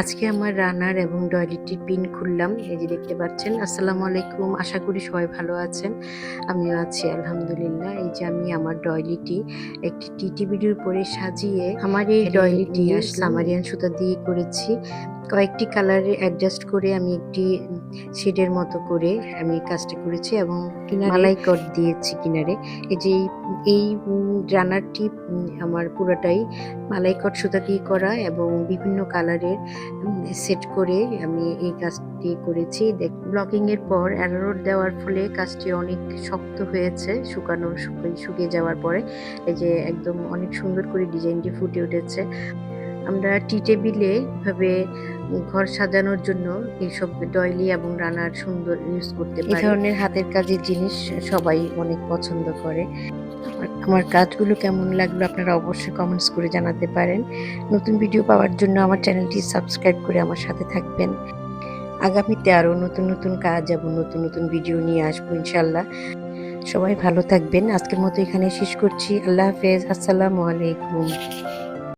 আজকে আমার রানার এবং ডয়লেটটি পিন খুললাম এই যে দেখতে পাচ্ছেন। আসসালামু আলাইকুম আশা করি সবাই ভালো আছেন। আমিও আছি আলহামদুলিল্লাহ। এই যে আমি আমার ডয়লিটি একটি টিটিভিডির উপরে সাজিয়ে আমার এই ডয়লিটি সামারিয়ান সুতা দিয়ে করেছি। কয়েকটি কালারে অ্যাডজাস্ট করে আমি একটি শেডের মতো করে আমি কাজটা করেছি এবং মালাই কট দিয়েছি কিনারে। এই যে এই- রানারটি আমার পুরোটাই মালাই কট সুতা দিয়ে করা এবং বিভিন্ন কালারের সেট করে আমি এই কাজটি করেছি। ব্লকিং এর পর অ্যারোড দেওয়ার ফলে কাজটি অনেক শক্ত হয়েছে শুকানো শুকিয়ে- শুকিয়ে যাওয়ার পরে। এই যে একদম অনেক সুন্দর করে ডিজাইনটি ফুটে উঠেছে। আমরা টি টেবিলে ভাবে ঘর সাজানোর জন্য এইসব ডয়লি এবং রানার সুন্দর ইউজ করতে পারি। এই ধরনের হাতের কাজের জিনিস সবাই অনেক পছন্দ করে। আমার- আমার কাজগুলো কেমন লাগল আপনারা অবশ্যই কমেন্টস করে জানাতে পারেন। নতুন ভিডিও পাওয়ার জন্য আমার চ্যানেলটি সাবস্ক্রাইব করে আমার সাথে থাকবেন। আগামীতে আরও নতুন নতুন কাজ এবং নতুন নতুন ভিডিও নিয়ে আসব ইনশাল্লাহ সবাই ভালো থাকবেন। আজকের মতো এখানে শেষ করছি। আল্লাহ হাফেজ। আসসালামু আলাইকুম।